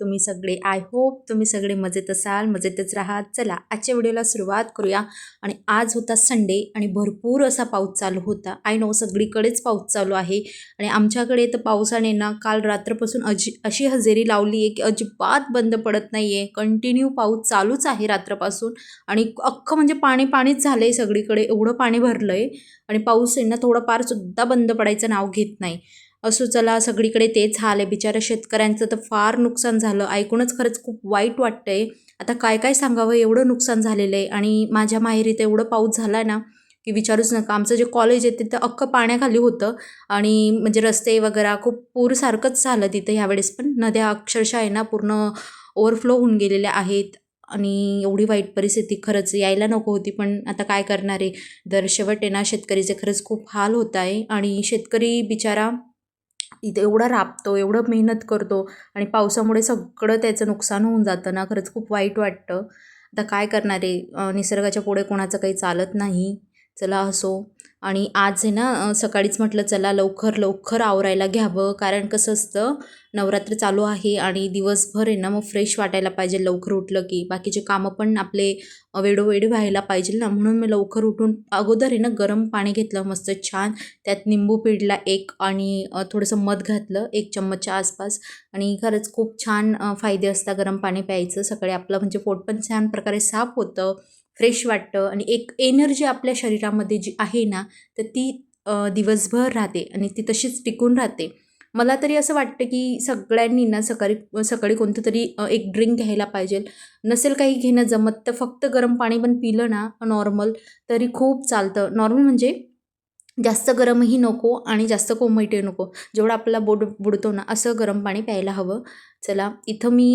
तुम्ही सगळे I hope तुम्ही सगळे मजेत असाल मजेतच राहात. चला आजच्या व्हिडिओला सुरुवात करूया. आणि आज होता संडे आणि भरपूर असा पाऊस चालू होता. आय नो सगळीकडेच पाऊस चालू आहे. आणि आमच्याकडे तर पावसाने ना काल रात्रपासून अजी अशी हजेरी लावली आहे की अजिबात बंद पडत नाही आहे कंटिन्यू पाऊस चालूच आहे रात्रपासून. आणि अख्खं म्हणजे पाणी पाणीच झालं आहे सगळीकडे. एवढं पाणी भरलं आहे आणि पाऊस आहे ना थोडं बंद पडायचं नाव घेत नाही. असो चला सगळीकडे तेच हाल आहे. बिचारा शेतकऱ्यांचं तर फार नुकसान झालं. ऐकूनच खरंच खूप वाईट वाटतंय. आता काय काय सांगावं? एवढं नुकसान झालेलं आहे. आणि माझ्या माहेरी तर एवढं पाऊस झाला ना की विचारूच नका. आमचं जे कॉलेज आहे तिथं अख्खं पाण्याखाली होतं. आणि म्हणजे रस्ते वगैरे खूप पूरसारखंच झालं तिथं ह्यावेळेस पण. नद्या अक्षरशः आहे ना पूर्ण ओव्हरफ्लो होऊन गेलेल्या आहेत. आणि एवढी वाईट परिस्थिती. खरंच यायला नको होती पण आता काय करणार आहे? दर शेवट आहे ना शेतकरीचे खरंच खूप हाल होत आहे. आणि शेतकरी बिचारा इथं एवढा राबतो एवढं मेहनत करतो आणि पावसामुळे सगळं त्याचं नुकसान होऊन जातं ना. खरंच खूप वाईट वाटतं. आता काय करणार आहे? निसर्गाच्या पुढे कोणाचं काही चालत नाही. चला असो. आणि आज आहे ना सकाळीच म्हटलं चला लवकर लवकर आवरायला घ्यावं. कारण कसं असतं नवरात्र चालू आहे आणि दिवसभर आहे ना मग फ्रेश वाटायला पाहिजे लवकर उठलं की. बाकीचे कामं पण आपले अं, वेळोवेळी व्हायला पाहिजे ना. म्हणून मी लवकर उठून अगोदर आहे ना गरम पाणी घेतलं मस्त छान. त्यात निंबू पिढला एक आणि थोडंसं मध घातलं एक चम्मचच्या आसपास. आणि खरंच खूप छान फायदे असतात गरम पाणी प्यायचं. सकाळी आपलं म्हणजे पोट पण छान प्रकारे साफ होतं. फ्रेश वाटतं आणि एक एनर्जी आपल्या शरीरामध्ये जी आहे ना तर ती दिवसभर राहते आणि ती तशीच टिकून राहते. मला तरी असं वाटतं की सगळ्यांनी ना सकाळी सकाळी कोणतं तरी एक ड्रिंक घ्यायला पाहिजे. नसेल काही घेणं जमत तर फक्त गरम पाणी पण पिलं ना नॉर्मल तरी खूप चालतं. नॉर्मल म्हणजे जास्त गरमही नको आणि जास्त कोमटही नको. जेवढं आपल्याला बोट बुडतो ना असं गरम पाणी प्यायला हवं. चला इथं मी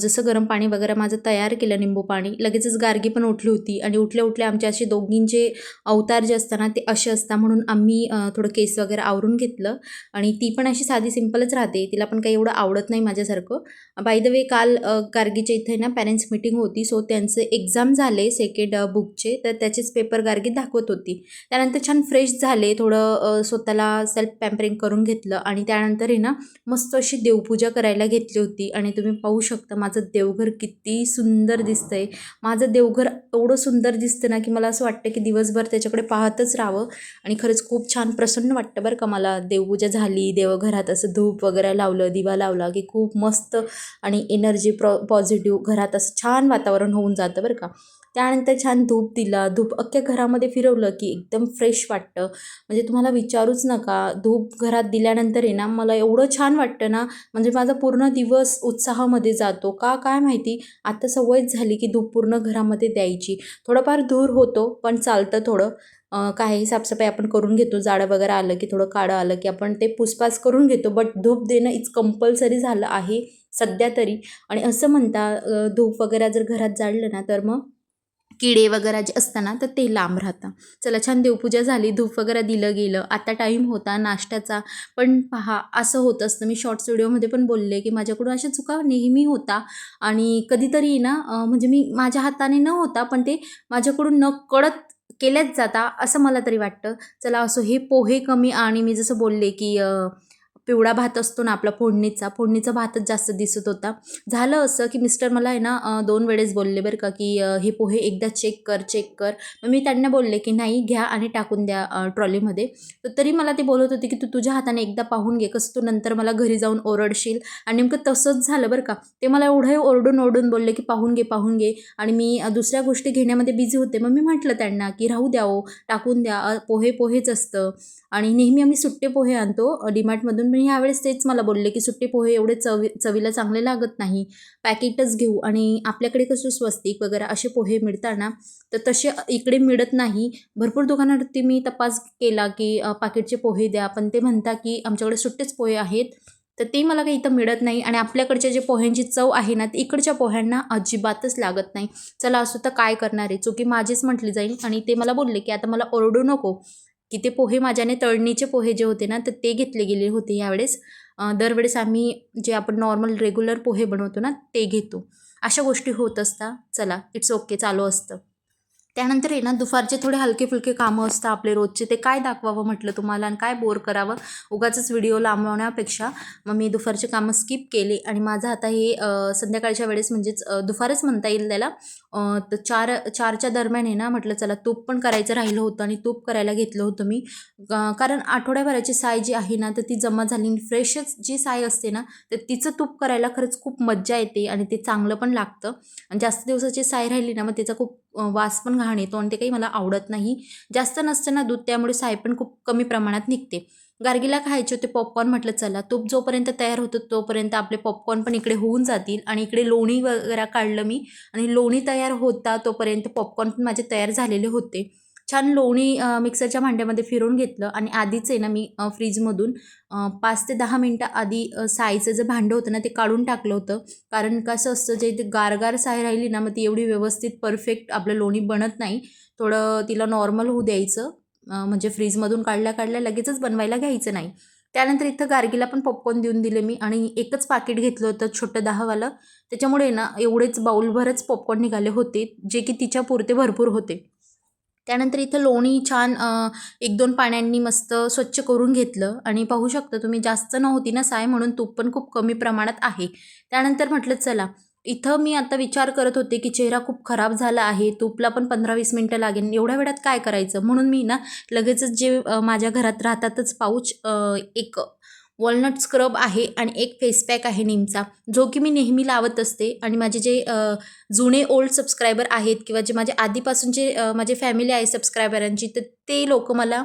जसं गरम पाणी वगैरे माझं तयार केलं निंबू पाणी लगेचच गार्गी पण उठली होती आणि उठल्या उठल्या आमच्या असे दोघींचे अवतार जे असतात ना ते असे असतात म्हणून आम्ही थोडं केस वगैरे आवरून घेतलं आणि ती पण अशी साधी सिंपलच राहते तिला पण काही एवढं आवडत नाही माझ्यासारखं. बाय द वे काल गार्गीच्या इथे ना पॅरेंट्स मिटिंग होती सो त्यांचे एक्झाम झाले सेकंड बुकचे तर त्याचेच पेपर गार्गी दाखवत होती. त्यानंतर छान फ्रेश झाले थोडं स्वतःला सेल्फ पॅम्परिंग करून घेतलं आणि त्यानंतर आहे ना मस्त अशी देवपूजा करायला घेतली होती आणि तुम्ही पाहू शकता माझं देवघर किती सुंदर दिसतं आहे माझं देवघर एवढं सुंदर दिसतं ना की मला असं वाटतं की दिवसभर त्याच्याकडे पाहतच राहावं. आणि खरंच खूप छान प्रसन्न वाटतं बरं का मला. देवपूजा झाली देवघरात असं धूप वगैरे लावलं दिवा लावला की खूप मस्त आणि एनर्जी प्रॉ पॉझिटिव्ह घरात असं छान वातावरण होऊन जातं बरं का. त्यानंतर छान धूप दिला. धूप अख्ख्या घरामध्ये फिरवलं की एकदम फ्रेश वाटतं. म्हणजे तुम्हाला विचारूच नका. धूप घरात दिल्यानंतर आहे ना मला एवढं छान वाटतं ना. म्हणजे माझा पूर्ण दिवस उत्साहामध्ये जातो. का काय माहिती? आता सवयच झाली की धूप पूर्ण घरामध्ये द्यायची. थोडंफार दूर होतो पण चालतं थोडं. काही साफसफाई आपण करून घेतो. जाडं वगैरे आलं की थोडं काळं आलं की आपण ते पुसपास करून घेतो. बट धूप देणं इज कंपल्सरी झालं आहे सध्या तरी. आणि असं म्हणता धूप वगैरे जर घरात जाळलं ना तर मग? किडे वगैरे जे असताना तर ते लांब राहतं. चला छान देवपूजा झाली. धूप वगैरे दिलं गेलं. आता टाईम होता नाश्त्याचा. पण पहा असं होत असतं. मी शॉर्ट्स व्हिडिओमध्ये पण बोलले की माझ्याकडून अशा चुका नेहमी होता. आणि कधीतरी ना म्हणजे मी माझ्या हाताने न होता पण ते माझ्याकडून न कळत केल्याच जाता असं मला तरी वाटतं. चला असो हे पोहे कमी आणि मी जसं बोलले की पिवळा भात असतो ना आपला फोडणीचा फोडणीचा भातच जास्त दिसत होता. झालं असं की मिस्टर मला आहे ना दोन वेळेस बोलले बरं का की हे पोहे एकदा चेक कर चेक कर. मग मी त्यांना बोलले की नाही घ्या आणि टाकून द्या ट्रॉलीमध्ये तर तरी मला ते बोलत होते की तू तुझ्या हाताने एकदा पाहून घे कसं तू नंतर मला घरी जाऊन ओरडशील. आणि नेमकं तसंच झालं बरं का. ते मला एवढं ओरडून ओरडून बोलले की पाहून घे पाहून घे. आणि मी दुसऱ्या गोष्टी घेण्यामध्ये बिझी होते. मग मी म्हटलं त्यांना की राहू द्या ओ टाकून द्या. पोहे पोहेच असतं. आणि नेहमी आम्ही सुट्टे पोहे आणतो अ, डीमार्टमधून पण ह्यावेळेस तेच मला बोलले की सुट्टे पोहे एवढे चवी चवीला चांगले लागत नाही. पॅकेटच घेऊ आणि आपल्याकडे कसं स्वस्तिक वगैरे असे पोहे मिळतात ना तर तसे इकडे मिळत नाही. भरपूर दुकानावरती मी तपास केला की अ, पाकिटचे पोहे द्या. पण ते म्हणता की आमच्याकडे सुट्टेच पोहे आहेत. तर ते मला काही इथं मिळत नाही आणि आपल्याकडच्या जे पोह्यांची चव आहे ना ती इकडच्या पोह्यांना अजिबातच लागत नाही. चला असं तर काय करणार आहे? चुकी माझीच म्हटली जाईल आणि ते मला बोलले की आता मला ओरडू नको. की ते पोहे माझ्याने तळणीचे पोहे जे होते ना तर ते घेतले गेले होते यावेळेस. दरवेळेस आम्ही जे आपण नॉर्मल रेग्युलर पोहे बनवतो ना ते घेतो. अशा गोष्टी होत असता चला इट्स ओके चालू असतं. त्यानंतर आहे ना दुपारचे थोडे हलके फुलके कामं असतात आपले रोजचे. ते काय दाखवावं म्हटलं तुम्हाला आणि काय बोर करावं? उगाचच व्हिडिओ लांबवण्यापेक्षा मग मी दुपारचे कामं स्किप केले आणि माझं आता हे संध्याकाळच्या वेळेस म्हणजेच दुपारच म्हणता येईल त्याला. तर चार चारच्या दरम्यान आहे ना म्हटलं चला तूप पण करायचं राहिलं होतं आणि तूप करायला घेतलं होतं मी. कारण आठवड्याभराची साय जी आहे ना तर ती जमा झाली फ्रेशच जी साय असते ना तर तिचं तूप करायला खरंच खूप मज्जा येते आणि ते चांगलं पण लागतं. आणि जास्त दिवसाची साय राहिली ना मग त्याचा खूप वास पण घाण येतो आणि ते काही मला आवडत नाही. जास्त नसतं ना दूध त्यामुळे साय पण खूप कमी प्रमाणात निघते. गार्गीला खायचे होते पॉपकॉर्न म्हटलं चला तूप जोपर्यंत तयार होतं तोपर्यंत आपले पॉपकॉर्न पण इकडे होऊन जातील आणि इकडे लोणी वगैरे काढलं मी आणि लोणी तयार होता तोपर्यंत पॉपकॉर्न पण माझे तयार झालेले होते. छान लोणी मिक्सरच्या भांड्यामध्ये फिरवून घेतलं आणि आधीच आहे ना मी फ्रीजमधून पाच ते दहा मिनटं आधी सायचं जे भांडं होतं ना ते काढून टाकलं होतं. कारण कसं असतं जे ते गारगार साय राहिली ना मग ती एवढी व्यवस्थित परफेक्ट आपलं लोणी बनत नाही. थोडं तिला नॉर्मल होऊ द्यायचं. म्हणजे फ्रीजमधून काढल्या काढल्या लगेचच बनवायला घ्यायचं नाही. त्यानंतर इथं गार्गीला पण पॉपकॉर्न देऊन दिले मी आणि एकच पाकिट घेतलं होतं छोटं दहावालं. त्याच्यामुळे ना एवढेच बाऊलभरच पॉपकॉर्न निघाले होते जे की तिच्या पुरते भरपूर होते. त्यानंतर इथं लोणी छान एक दोन पाण्यांनी मस्त स्वच्छ करून घेतलं. आणि पाहू शकता तुम्ही जास्त नव्हती ना साय म्हणून तूप पण खूप कमी प्रमाणात आहे. त्यानंतर म्हटलं चला. इथं मी आता विचार करत होते की चेहरा खूप खराब झाला आहे तूपला पण पंधरा वीस मिनटं लागेल एवढ्या वेळात काय करायचं? म्हणून मी ना लगेचच जे माझ्या घरात राहतातच पाऊच एक वॉलनट स्क्रब आहे आणि एक फेस पॅक आहे निमचा जो की मी नेहमी लावत असते. आणि माझे जे जुने ओल्ड सबस्क्रायबर आहेत किंवा जे माझे आधीपासून जे माझे फॅमिली आहे सबस्क्रायबरांची तर ते लोक मला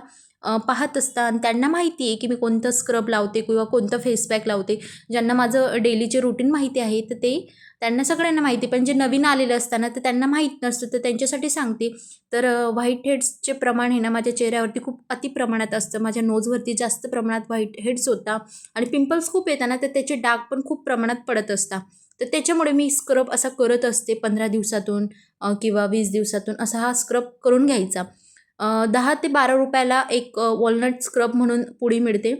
पाहत असतात. आणि त्यांना माहिती आहे की मी कोणतं स्क्रब लावते किंवा कोणतं फेस पॅक लावते. ज्यांना माझं डेलीचे रुटीन माहिती आहे तर ते त्यांना सगळ्यांना माहिती पण जे नवीन आलेले असताना तर त्यांना माहीत नसतं. तर त्यांच्यासाठी सांगते. तर व्हाईट हेड्सचे प्रमाण हे ना माझ्या चेहऱ्यावरती खूप अति प्रमाणात असतं. माझ्या नोजवरती जास्त प्रमाणात व्हाईट हेड्स होता. आणि पिंपल्स खूप येताना तर त्याचे डाग पण खूप प्रमाणात पडत असतात तर त्याच्यामुळे मी स्क्रब असा करत असते पंधरा दिवसातून किंवा वीस दिवसातून असा हा स्क्रब करून घ्यायचा. दहा ते बारा रुपयाला एक वॉलनट स्क्रब म्हणून पुडी मिळते.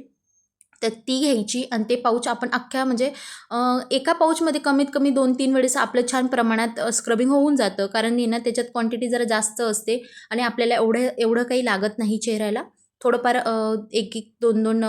तर ती घ्यायची आणि ते पाऊच आपण अख्ख्या म्हणजे एका पाऊचमध्ये कमीत कमी दोन तीन वेळेस आपलं छान प्रमाणात स्क्रबिंग होऊन जातं. कारण हे ना त्याच्यात क्वांटिटी जरा जास्त असते आणि आपल्याला एवढं एवढं काही लागत नाही चेहऱ्याला. थोडंफार एक एक दोन दोन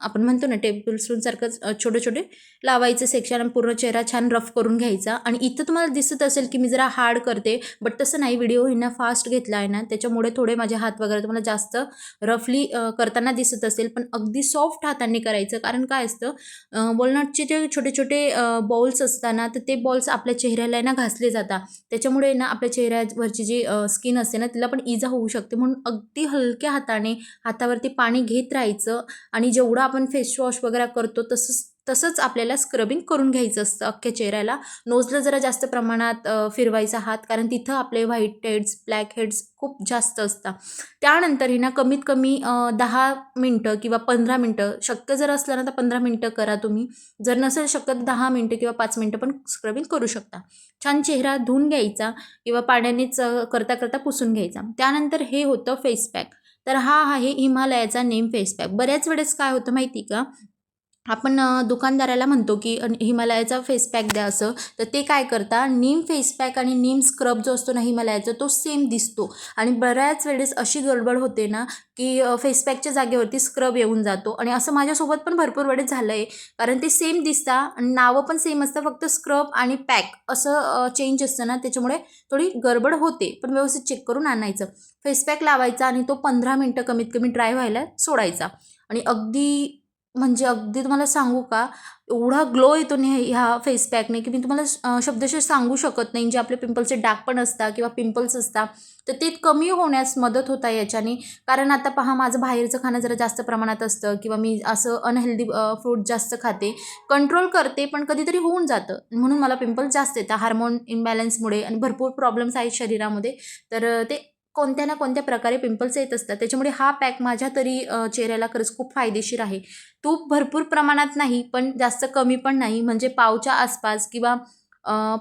आपण म्हणतो ना टेबल स्पूनसारखंच छोटे छोटे लावायचे सेक्शन आणि पूर्ण चेहरा छान रफ करून घ्यायचा. आणि इथं तुम्हाला दिसत असेल की मी जरा हार्ड करते बट तसं नाही. व्हिडिओ हिना फास्ट घेतला आहे ना त्याच्यामुळे थोडे माझे हात वगैरे तुम्हाला जास्त रफली करताना दिसत असेल. पण अगदी सॉफ्ट हातांनी करायचं. कारण काय असतं वॉलनटचे जे छोटे छोटे बॉल्स असताना तर ते बॉल्स आपल्या चेहऱ्याला आहे ना घासले जातात. त्याच्यामुळे ना आपल्या चेहऱ्यावरची जी स्किन असते ना तिला पण इजा होऊ शकते. म्हणून अगदी हलक्या हाताने हातावरती पाणी घेत राहायचं. आणि जेवढं आपण फेसवॉश वगैरे करतो तसंच तसंच आपल्याला स्क्रबिंग करून घ्यायचं असतं अख्ख्या चेहऱ्याला. नोजला जरा जास्त प्रमाणात फिरवायचा हात कारण तिथं आपले व्हाईट हेड्स ब्लॅक हेड्स खूप जास्त असतात. त्यानंतर ही ना कमीत कमी दहा मिनटं किंवा पंधरा मिनटं शक्य जर असलं ना तर पंधरा मिनटं करा तुम्ही. जर नसेल शक्य तर दहा मिनटं किंवा पाच मिनटं पण स्क्रबिंग करू शकता. छान चेहरा धुवून घ्यायचा किंवा पाण्यानेच करता करता पुसून घ्यायचा. त्यानंतर हे होतं फेस पॅक तर हा आहे हिमालयाचा नेम फेस पॅक बऱ्याच वेळेस काय होतं माहिती का? आपण दुकानदाराला म्हणतो की हिमालयाचा फेस पॅक द्या असं तर ते काय करता नीम फेस पॅक आणि नीम स्क्रब जो असतो ना हिमालयाचा तो सेम दिसतो. आणि बऱ्याच वेळेस अशी गडबड होते ना की फेस पॅकच्या जागेवरती स्क्रब येऊन जातो. आणि असं माझ्यासोबत पण भरपूर वेळेस झालं आहे कारण ते सेम दिसता आणि नावं पण सेम असतं फक्त स्क्रब आणि पॅक असं चेंज असतं ना त्याच्यामुळे थोडी गडबड होते. पण व्यवस्थित चेक करून आणायचं. फेस पॅक लावायचा आणि तो पंधरा मिनटं कमीत कमी ड्राय व्हायला सोडायचा. आणि अगदी म्हणजे अगदी तुम्हाला सांगू का एवढा ग्लो येतो ना ह्या फेस पॅकने की मी तुम्हाला शब्दशः सांगू शकत नाही. जे आपले पिंपलचे डाग पण असतात किंवा पिंपल्स असतात तर ते कमी होण्यास मदत होता याच्याने. कारण आता पहा माझं बाहेरचं खाणं जरा जास्त प्रमाणात असतं किंवा मी असं अनहेल्दी फ्रूट जास्त खाते. कंट्रोल करते पण कधीतरी होऊन जातं. म्हणून मला पिंपल्स जास्त येतात. हार्मोन इम्बॅलन्समुळे आणि भरपूर प्रॉब्लेम्स आहेत शरीरामध्ये. तर ते कोणत्या ना कोणत्या प्रकारे पिंपल्स येत असतात. त्याच्यामुळे हा पॅक माझ्या तरी चेहऱ्याला खरंच खूप फायदेशीर आहे. तूप भरपूर प्रमाणात नाही पण जास्त कमी पण नाही. म्हणजे पावच्या आसपास किंवा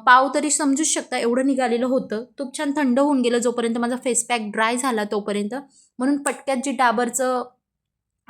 पाव तरी समजूच शकता एवढं निघालेलं होतं. तूप छान थंड होऊन गेलं जोपर्यंत माझा फेस पॅक ड्राय झाला तोपर्यंत. म्हणून पटक्यात जी डाबरचं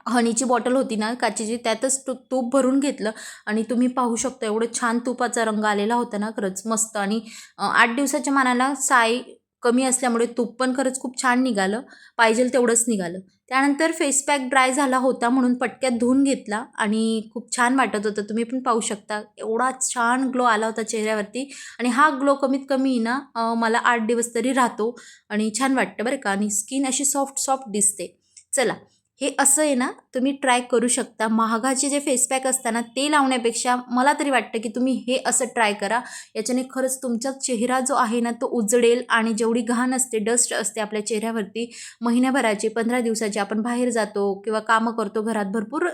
हनीची बॉटल होती ना काचेची त्यातच तू तूप भरून घेतलं आणि तुम्ही पाहू शकता एवढं छान तुपाचा रंग आलेला होता ना खरंच मस्त. आणि आठ दिवसाच्या मानाला साय कमी असल्यामुळे तूप पण खरंच खूप छान निघालं. पाहिजेल तेवढंच निघालं. त्यानंतर फेस पॅक ड्राय झाला होता म्हणून पटक्यात धुवून घेतला आणि खूप छान वाटत होतं. तुम्ही पण पाहू शकता. एवढा छान ग्लो आला होता चेहऱ्यावरती आणि हा ग्लो कमीत कमी ना मला आठ दिवस तरी राहतो आणि छान वाटतं बरं का आणि स्किन अशी सॉफ्ट सॉफ्ट दिसते. चला हे असं आहे ना तुम्ही ट्राय करू शकता. महागाचे जे फेसपॅक असताना ते लावण्यापेक्षा मला तरी वाटतं की तुम्ही हे असं ट्राय करा. याच्याने खरंच तुमचा चेहरा जो आहे ना तो उजडेल आणि जेवढी घाण असते डस्ट असते आपल्या चेहऱ्यावरती महिन्याभराची पंधरा दिवसाची आपण बाहेर जातो किंवा कामं करतो घरात भरपूर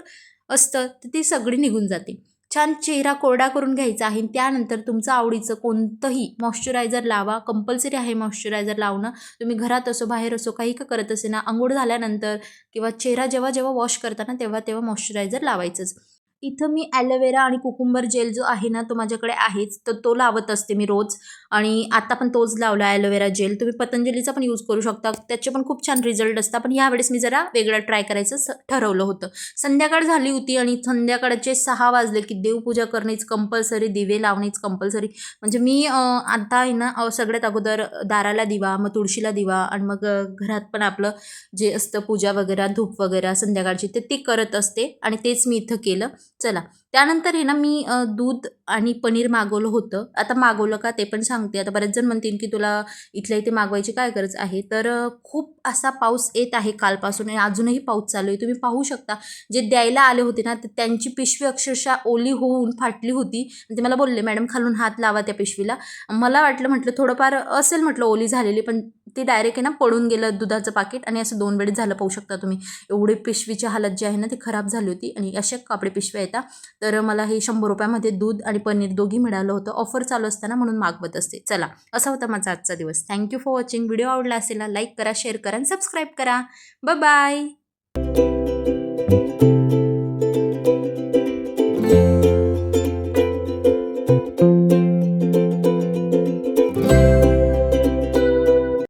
असतं तर ती सगळी निघून जाते. छान चेहरा कोरडा करून घ्यायचा आहे. त्यानंतर तुमचं आवडीचं कोणतंही मॉइश्चरायझर लावा. कंपल्सरी आहे मॉइश्चरायझर लावणं. तुम्ही घरात असो बाहेर असो काही का करत असे ना आंघोळ झाल्यानंतर किंवा चेहरा जेव्हा जेव्हा वॉश करताना तेव्हा तेव्हा मॉइश्चरायझर लावायचंच. इथं मी ॲलोवेरा आणि कुकुंबर जेल जो आहे ना तो माझ्याकडे आहेच. तर तो लावत असते मी रोज. आणि आता पण तोच लावला ॲलोवेरा जेल तुम्ही पतंजलीचा पण यूज करू शकता. त्याचे पण खूप छान रिझल्ट असतात. पण यावेळेस मी जरा वेगळं ट्राय करायचं स- ठरवलं होतं. संध्याकाळ झाली होती आणि संध्याकाळचे सहा वाजले की देवपूजा करणेच कंपल्सरी दिवे लावणेच कंपल्सरी म्हणजे मी आता आहे ना सगळ्यात अगोदर दाराला दिवा मग तुळशीला दिवा आणि मग घरात पण आपलं जे असतं पूजा वगैरे धूप वगैरे संध्याकाळची ते ती करत असते. आणि तेच मी इथं केलं. चला. त्यानंतर आहे ना मी दूध आणि पनीर मागवलं होतं. आता मागवलं का ते पण सांगते. आता बरेच जण म्हणतील की तुला इथल्या इथे मागवायची काय गरज आहे? तर खूप असा पाऊस येत आहे कालपासून आणि अजूनही पाऊस चालू आहे. तुम्ही पाहू शकता. जे द्यायला आले होते ना तर त्यांची पिशवी अक्षरशः ओली होऊन फाटली होती. आणि ते मला बोलले मॅडम खालून हात लावा त्या पिशवीला. मला वाटलं म्हटलं थोडंफार असेल म्हटलं ओली झालेली. पण ते डायरेक्ट आहे ना पडून गेलं दुधाचं पाकिट आणि असं दोन वेळेस झालं पाहू शकता तुम्ही. एवढी पिशवीची हालत जी आहे ना ती खराब झाली होती आणि अशा कापडे पिशव्या येतात तर मला हे शंभर रुपयामध्ये दूध आणि पनीर दोघी मिळालं होतं. ऑफर चालू असताना म्हणून मागवत असते. चला असा होता माझा आजचा दिवस. थँक्यू फॉर वॉचिंग व्हिडिओ आवडला असेल लाईक करा शेअर करा आणि सबस्क्राईब करा. बाय